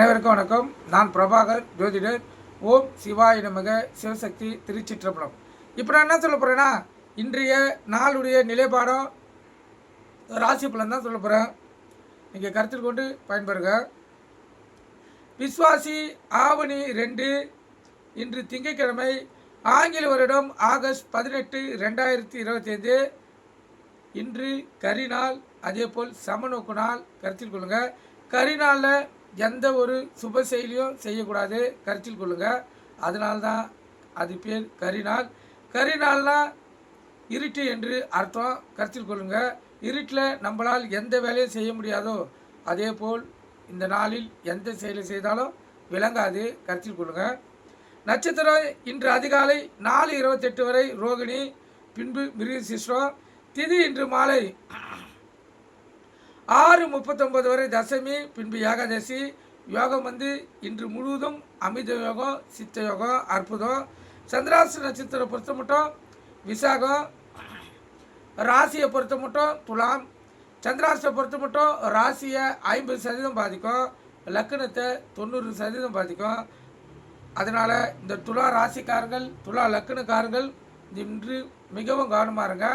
அனைவருக்கும் வணக்கம். நான் பிரபாகர் ஜோதிடர். ஓம் சிவாய நமக. சிவசக்தி திருச்சிற்றம்பலம். இப்போ நான் என்ன சொல்ல போகிறேன்னா இன்றைய நாளுடைய நிலைப்பாடம் ராசி பலன் தான் சொல்ல போகிறேன் நீங்கள் கருத்தில் கொண்டு பயன்பெறுங்க. விஸ்வாசி ஆவணி ரெண்டு இன்று திங்கட்கிழமை ஆங்கில வருடம் ஆகஸ்ட் பதினெட்டு ரெண்டாயிரத்தி இருபத்தைந்து. இன்று கரிநாள் அதே போல் சமநோக்கு நாள் கருத்தில் கொள்ளுங்கள் கரிநாளில் எந்த ஒரு சுப செயலியும் செய்யக்கூடாது. கருத்தில் கொள்ளுங்கள் அதனால்தான் அது பேர் கரிநாள். கரிநாள்னால் இருட்டு என்று அர்த்தம். கருத்தில் கொள்ளுங்கள் இருட்டில் நம்மளால் எந்த வேலையும் செய்ய முடியாதோ அதே போல் இந்த நாளில் எந்த செயலை செய்தாலும் விளங்காது. கருத்தில் கொள்ளுங்கள் நட்சத்திரம் இன்று அதிகாலை நாலு இருபத்தெட்டு வரை ரோகிணி பின்பு மிருகசிஸ்டம் திதி இன்று மாலை ஆறு முப்பத்தொன்பது வரை தசமி பின்பு ஏகாதசி. யோகம் வந்து இன்று முழுவதும் அமித யோகம் சித்த யோகம் அற்புதம். சந்திராசி நட்சத்திரம் பொறுத்த மட்டும் விசாகம். ராசியை பொறுத்த மட்டும் துலாம். சந்திராசியை பொறுத்த மட்டும் ராசியை ஐம்பது சதவீதம் பாதிக்கும். லக்கணத்தை தொண்ணூறு சதவீதம் பாதிக்கும். அதனால் இந்த துலா ராசிக்காரர்கள் துலா லக்கணக்காரர்கள் இன்று மிகவும் கவனமாக இருங்க.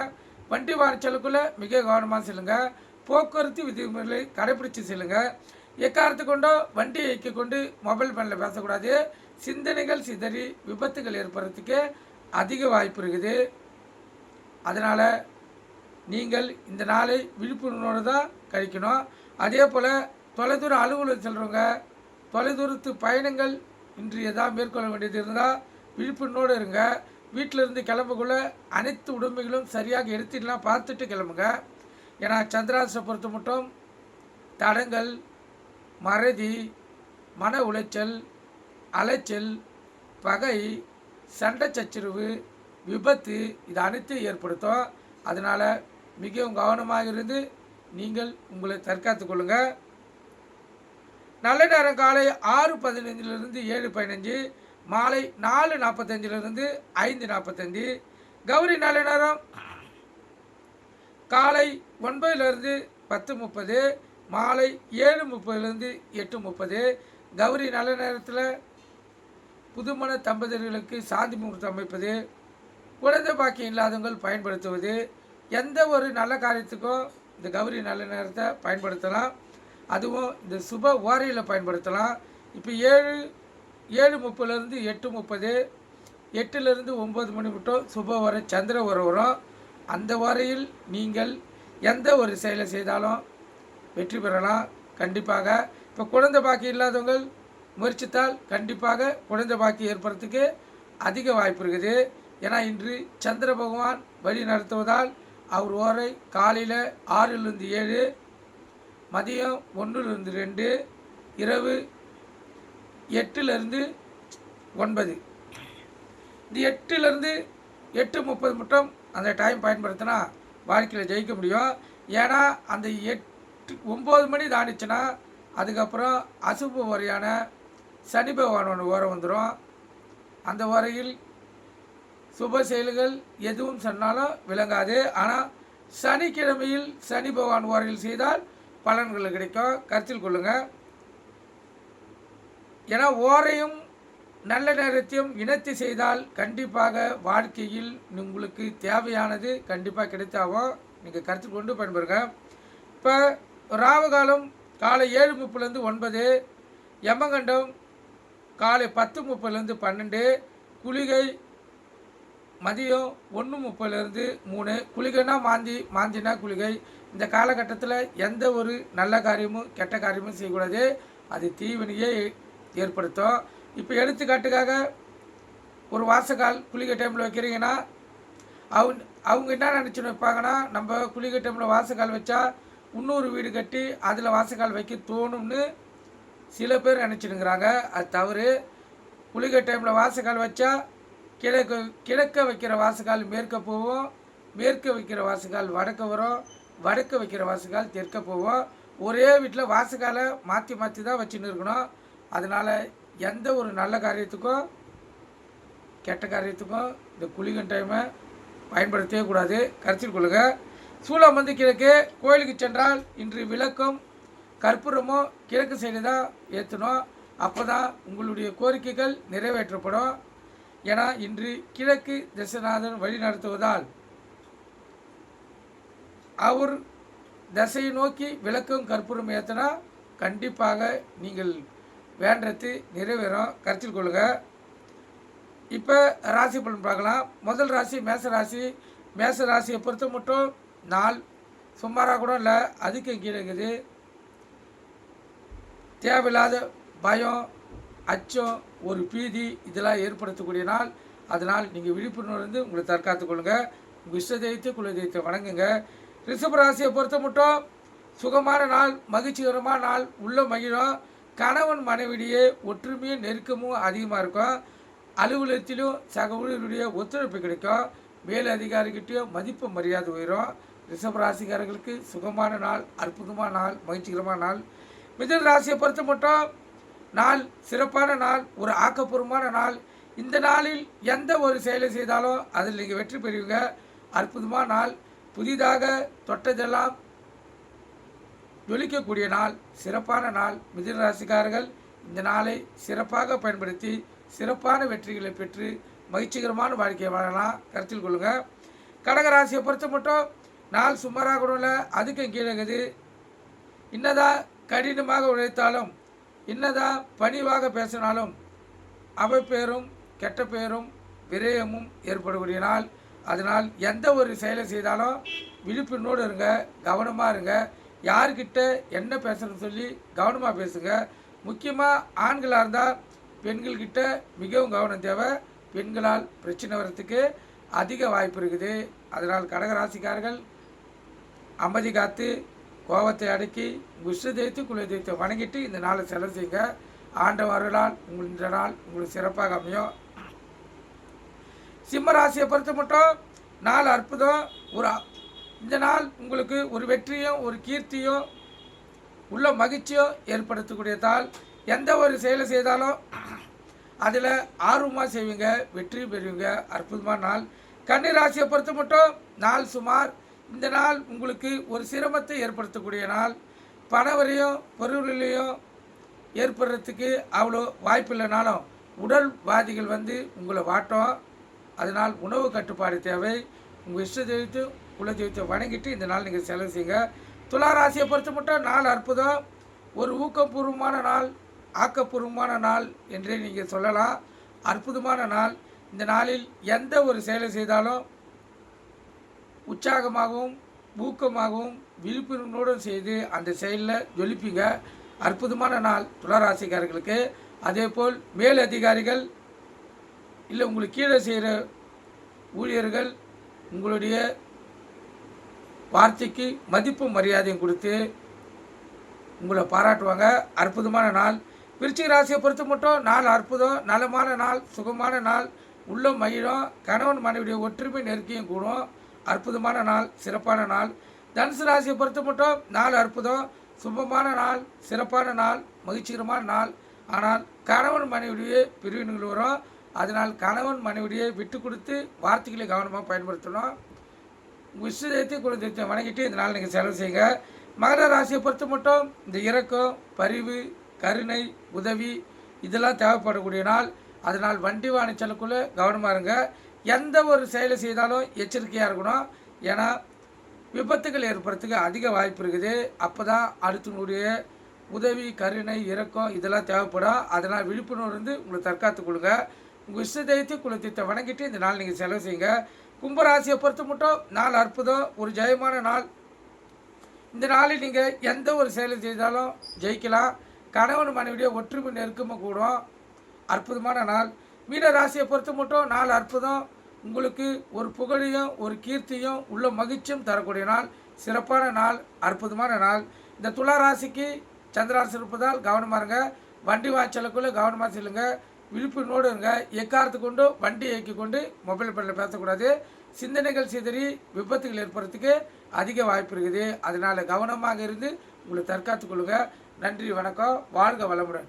வண்டி வாரிச்சலுக்குள்ளே மிக கவனமாக செல்லுங்கள் போக்குவரத்து விதிமுறைகளை கடைபிடிச்சு செல்லுங்க. எக்காரத்து கொண்டோ வண்டியை இயக்கி கொண்டு மொபைல் ஃபோனில் பேசக்கூடாது. சிந்தனைகள் சிதறி விபத்துகள் ஏற்படுறதுக்கு அதிக வாய்ப்பு இருக்குது. அதனால் நீங்கள் இந்த நாளை விழிப்புணர்வோடு தான் கழிக்கணும். அதே போல் தொலைதூர அலுவலகம் செல்கிறவங்க தொலைதூரத்து பயணங்கள் இன்று எதாவது மேற்கொள்ள வேண்டியது இருந்தால் விழிப்புணர்வோடு இருங்க. வீட்டில் இருந்து அனைத்து உடம்புகளும் சரியாக எடுத்துக்கலாம் பார்த்துட்டு கிளம்புங்க. ஏன்னா சந்திராசை பொறுத்த மட்டும் தடங்கள் மறதி மன உளைச்சல் அலைச்சல் பகை சண்டை சச்சரவு விபத்து இது அனைத்தும் ஏற்படுத்தும். அதனால் மிகவும் கவனமாக இருந்து நீங்கள் உங்களை தற்காத்து கொள்ளுங்கள் நல்ல நேரம் காலை ஆறு பதினைஞ்சிலிருந்து ஏழு பதினஞ்சு மாலை நாலு நாற்பத்தஞ்சிலிருந்து ஐந்து நாற்பத்தஞ்சு. கௌரி நல்ல நேரம். காலை ஒன்பதுலேருந்து பத்து முப்பது மாலை ஏழு முப்பதுலேருந்து எட்டு முப்பது. கௌரி நல்ல நேரத்தில் புதுமண தம்பதியர்களுக்கு சாந்தி முகூர்த்தம் அமைப்பது குழந்தை பாக்கியம் இல்லாதவங்கள் பயன்படுத்துவது எந்த ஒரு நல்ல காரியத்துக்கும் இந்த கௌரி நல்ல நேரத்தை பயன்படுத்தலாம். அதுவும் இந்த சுப ஓரையில் பயன்படுத்தலாம். இப்போ ஏழு ஏழு முப்பதுலேருந்து எட்டு முப்பது எட்டுலேருந்து ஒம்பது மணி மட்டும் சுப ஓரை சந்திர உரம் வரும். அந்த வரையில் நீங்கள் எந்த ஒரு செயலை செய்தாலும் வெற்றி பெறலாம். கண்டிப்பாக இப்போ குழந்தை பாக்கி இல்லாதவங்க முயற்சித்தால் கண்டிப்பாக குழந்தை பாக்கி ஏற்படுறதுக்கு அதிக வாய்ப்பு இருக்குது. ஏன்னா இன்று சந்திர பகவான் வழி நடத்துவதால் அவர் ஓரை காலையில் ஆறிலிருந்து ஏழு மதியம் ஒன்றுலேருந்து ரெண்டு இரவு எட்டுலேருந்து ஒன்பது. இந்த எட்டுலேருந்து எட்டு முப்பது மட்டும் அந்த டைம் பயன்படுத்தினா வாழ்க்கையில் ஜெயிக்க முடியும். ஏன்னா அந்த எட்டு ஒம்பது மணி தாண்டிச்சுன்னா அதுக்கப்புறம் அசுப வரையான சனி பகவான் ஒன்று ஓரம் வந்துடும் அந்த வரையில் சுப செயல்கள் எதுவும் சொன்னாலும் விளங்காது. ஆனால் சனிக்கிழமையில் சனி பகவான் ஓரையில் செய்தால் பலன்கள் கிடைக்கும். கருத்தில் கொள்ளுங்கள் ஏன்னா ஓரையும் நல்ல நேரத்தையும் இணைத்து செய்தால் கண்டிப்பாக வாழ்க்கையில் உங்களுக்கு தேவையானது கண்டிப்பாக கிடைத்தாவும் நீங்கள் கருத்து கொண்டு பயன்பெறுங்க. இப்போ ராவகாலம் காலை ஏழு முப்பதுலேருந்து ஒன்பது யமகண்டம் காலை பத்து முப்பதுலேருந்து பன்னெண்டு குளிகை மதியம் ஒன்று முப்பதுலேருந்து மூணு குளிகைனா மாந்தி மாந்தினா குளிகை. இந்த காலகட்டத்தில் எந்த ஒரு நல்ல காரியமும் கெட்ட காரியமும் செய்யக்கூடாது. அது தீவினையே ஏற்படுத்தும். இப்போ எடுத்துக்காட்டுக்காக ஒரு வாசக்கால் குளிக்க டைமில் வைக்கிறீங்கன்னா அவங்க அவங்க என்ன நினச்சின்னு வைப்பாங்கன்னா நம்ம குளிக்க டைமில் வாசக்கால் வச்சா இன்னொரு வீடு கட்டி அதில் வாசக்கால் வைக்க தோணும்னு சில பேர் நினச்சிடுங்கிறாங்க அது தவறு. குளிக்க டைமில் வாசக்கால் வச்சா கிழக்கு கிழக்க வைக்கிற வாசக்கால் மேற்க போவோம் மேற்க வைக்கிற வாசக்கால் வடக்க வரும் வடக்க வைக்கிற வாசக்கால் தெற்க போவோம் ஒரே வீட்டில் வாசக்காலை மாற்றி மாற்றி தான் வச்சுன்னு இருக்கணும். அதனால் எந்த ஒரு நல்ல காரியத்துக்கும் கெட்ட காரியத்துக்கும் இந்த குளிகன் டைமை பயன்படுத்தவே கூடாது. கருத்தில் கொள்ளுங்க. சூளம் வந்து கிழக்கு கோயிலுக்கு சென்றால் இன்று விளக்கும் கற்பூரமும் கிழக்கு சைடு தான் ஏற்றணும் அப்போ தான் உங்களுடைய கோரிக்கைகள் நிறைவேற்றப்படும். ஏன்னா இன்று கிழக்கு திசைநாதன் வழி நடத்துவதால் அவர் திசையை நோக்கி விளக்கும் கற்பூரம் ஏற்றினா கண்டிப்பாக நீங்கள் வேண்டது நிறைவேறும். கருத்தில் கொள்ளுங்க இப்போ ராசி பலன் பார்க்கலாம். முதல் ராசி மேச ராசி. மேச ராசியை பொறுத்த மட்டும் நாள். சுமாராக கூட இல்லை அதுக்கும் கீழே இருக்குது. தேவையில்லாத பயம் அச்சம் ஒரு பீதி இதெல்லாம் ஏற்படுத்தக்கூடிய நாள். அதனால் நீங்கள் விழிப்புணர்வு உங்களை தற்காத்துக் கொள்ளுங்கள் உங்கள் இஷ்ட தெய்வத்தை குல தெய்வத்தை வணங்குங்க. ரிஷப ராசியை பொறுத்த மட்டும் சுகமான நாள் மகிழ்ச்சிகரமான நாள் உள்ள மகிழும். கணவன் மனைவிடையே ஒற்றுமையும் நெருக்கமும் அதிகமாக இருக்கும் அலுவலகத்திலும் சக ஊழியருடைய ஒத்துழைப்பு கிடைக்கும். மேல் அதிகாரிகிட்டையும் மதிப்பு மரியாதை உயரும் ரிஷப ராசிக்காரர்களுக்கு சுகமான நாள் அற்புதமான நாள் மகிழ்ச்சிகரமான நாள். மிதுன ராசியை பொறுத்த மட்டும் நாள் சிறப்பான நாள் ஒரு ஆக்கப்பூர்வமான நாள். இந்த நாளில் எந்த ஒரு செயலை செய்தாலும் அதில் நீங்கள் வெற்றி பெறுவீங்க. அற்புதமான நாள். புதிதாக தொட்டதெல்லாம் ஜொலிக்கக்கூடிய நாள் சிறப்பான நாள். மிதுன ராசிக்காரர்கள் இந்த நாளை சிறப்பாக பயன்படுத்தி சிறப்பான வெற்றிகளை பெற்று மகிழ்ச்சிகரமான வாழ்க்கையை வாழலாம். கருத்தில் கொள்ளுங்கள் கடகராசியை பொறுத்த மட்டும் நாள் சுமாராக கூட இல்லை அதுக்கும் கீழே இருக்குது. கடினமாக உழைத்தாலும் என்னதான் பணிவாக பேசினாலும் அவப்பேரும் கெட்ட பேரும் விரயமும் ஏற்படக்கூடிய நாள். அதனால் எந்த ஒரு செயலை செய்தாலும் விழிப்புணோடு இருங்க கவனமாக இருங்க. யார்கிட்ட என்ன பேசணும்னு சொல்லி கவனமாக பேசுங்க. முக்கியமாக ஆண்களாக இருந்தால் பெண்கள்கிட்ட மிகவும் கவனம் தேவை. பெண்களால் பிரச்சனை வர்றதுக்கு அதிக வாய்ப்பு இருக்குது. அதனால் கடகராசிக்காரர்கள் அமைதி காத்து கோபத்தை அடக்கி குஷ்ட தெய்வத்து குல தெய்வத்தை வணங்கிட்டு இந்த நாளை செலவு செய்யுங்க. ஆண்டவர்களால் உங்கள் இந்த நாள் உங்களுக்கு சிறப்பாக அமையும் சிம்ம ராசியை பொறுத்த மட்டும் நாள் அற்புதம். ஒரு இந்த நாள் உங்களுக்கு ஒரு வெற்றியும் ஒரு கீர்த்தியும் உள்ள மகிழ்ச்சியோ ஏற்படுத்தக்கூடியதால் எந்த ஒரு செயலை செய்தாலும் அதில் ஆர்வமாக செய்வீங்க வெற்றி பெறுவீங்க. அற்புதமான நாள். கன்னி ராசியை பொறுத்த மட்டும் நாள் சுமார் இந்த நாள் உங்களுக்கு ஒரு சிரமத்தை ஏற்படுத்தக்கூடிய நாள். பணவரையும் பொருளையும் ஏற்படுறதுக்கு அவ்வளோ வாய்ப்பில்லைனாலும் உடல் வாதிகள் வந்து உங்களை வாட்டும். அதனால் உணவு கட்டுப்பாடு தேவை. உங்கள் இஷ்ட தெய்வத்தை குல தெய்வத்தை வணங்கிட்டு இந்த நாள் நீங்கள் செலவு செய்யுங்க. துலா ராசியை பொறுத்த மட்டும் நாள் அற்புதம். ஒரு ஊக்கப்பூர்வமான நாள் ஆக்கப்பூர்வமான நாள் என்றே நீங்கள் சொல்லலாம். அற்புதமான நாள். இந்த நாளில் எந்த ஒரு செயலை செய்தாலும் உற்சாகமாகவும் ஊக்கமாகவும் விழிப்புணர்வோடும் செய்து அந்த செயலில் ஜொலிப்பீங்க. அற்புதமான நாள் துளராசிக்காரர்களுக்கு அதேபோல் மேல் அதிகாரிகள் இல்லை உங்களுக்கு கீழே செய்கிற ஊழியர்கள் உங்களுடைய வார்த்தைக்கு மதிப்பும் மரியாதையும் கொடுத்து உங்களை பாராட்டுவாங்க. அற்புதமான நாள். விருச்சிக ராசியை பொறுத்த மட்டும் நாள் அற்புதம் நலமான நாள் சுகமான நாள் உள்ள மயிலும் கணவன் மனைவியுடைய ஒற்றுமை நெருக்கியும் கூடும். அற்புதமான நாள் சிறப்பான நாள். தனுசு ராசியை பொறுத்த மட்டும் நாள் அற்புதம் சுபமான நாள் சிறப்பான நாள் மகிழ்ச்சிகரமான நாள். ஆனால் கணவன் மனைவியுடைய பிரிவினைகள் வரும். அதனால் கணவன் மனைவியை விட்டு கொடுத்து வார்த்தைகளை கவனமாக பயன்படுத்தணும். விசுதத்தை குலதெய்வத்தை வணங்கிட்டு இந்த நாள் நீங்கள் செலவு செய்யுங்க. மகர ராசியை பொறுத்த மட்டும் இந்த இறக்கம் பரிவு கருணை உதவி இதெல்லாம் தேவைப்படக்கூடிய நாள். அதனால் வண்டி வாணிச்சலுக்குள்ளே கவனமாக இருங்க. எந்த ஒரு செயலை செய்தாலும் எச்சரிக்கையாக இருக்கணும். ஏன்னா விபத்துகள் ஏற்படுறதுக்கு அதிக வாய்ப்பு இருக்குது. அப்போ தான் அடுத்தவங்களுடைய உதவி கருணை இறக்கம் இதெல்லாம் தேவைப்படும். அதனால் விழிப்புணர்வு வந்து உங்களை தற்காத்துக் கொள்ளுங்கள் உங்கள் இஷ்ட தெய்வத்தை குலத்தை வணங்கிட்டு இந்த நாள் நீங்கள் செலவு செய்யுங்க. கும்பராசியை பொறுத்த மட்டும் நாள் அற்புதம் ஒரு ஜெயமான நாள். இந்த நாளில் நீங்கள் எந்த ஒரு செயலை செய்தாலும் ஜெயிக்கலாம். கணவன் மனைவியோ ஒற்றுமை நெருக்கமாக கூடும். அற்புதமான நாள். மீன ராசியை பொறுத்த மட்டும் நாள் அற்புதம். உங்களுக்கு ஒரு புகழையும் ஒரு கீர்த்தியும் உள்ள மகிழ்ச்சியும் தரக்கூடிய நாள். சிறப்பான நாள் அற்புதமான நாள். இந்த துளா ராசிக்கு சந்திராசி இருப்பதால் கவனமாக இருங்க. வண்டி வாய்ச்சலுக்குள்ளே கவனமாக செல்லுங்கள் விழிப்புணோடு இருங்க. எக்காரத்து கொண்டு வண்டி இயக்கி கொண்டு மொபைல் ஃபோனில் பேசக்கூடாது. சிந்தனைகள் சிதறி விபத்துகள் ஏற்படுறதுக்கு அதிக வாய்ப்பு இருக்குது. அதனால் கவனமாக இருந்து உங்களை தற்காத்துக் கொள்ளுங்கள் நன்றி வணக்கம். வாழ்க வளமுடன்.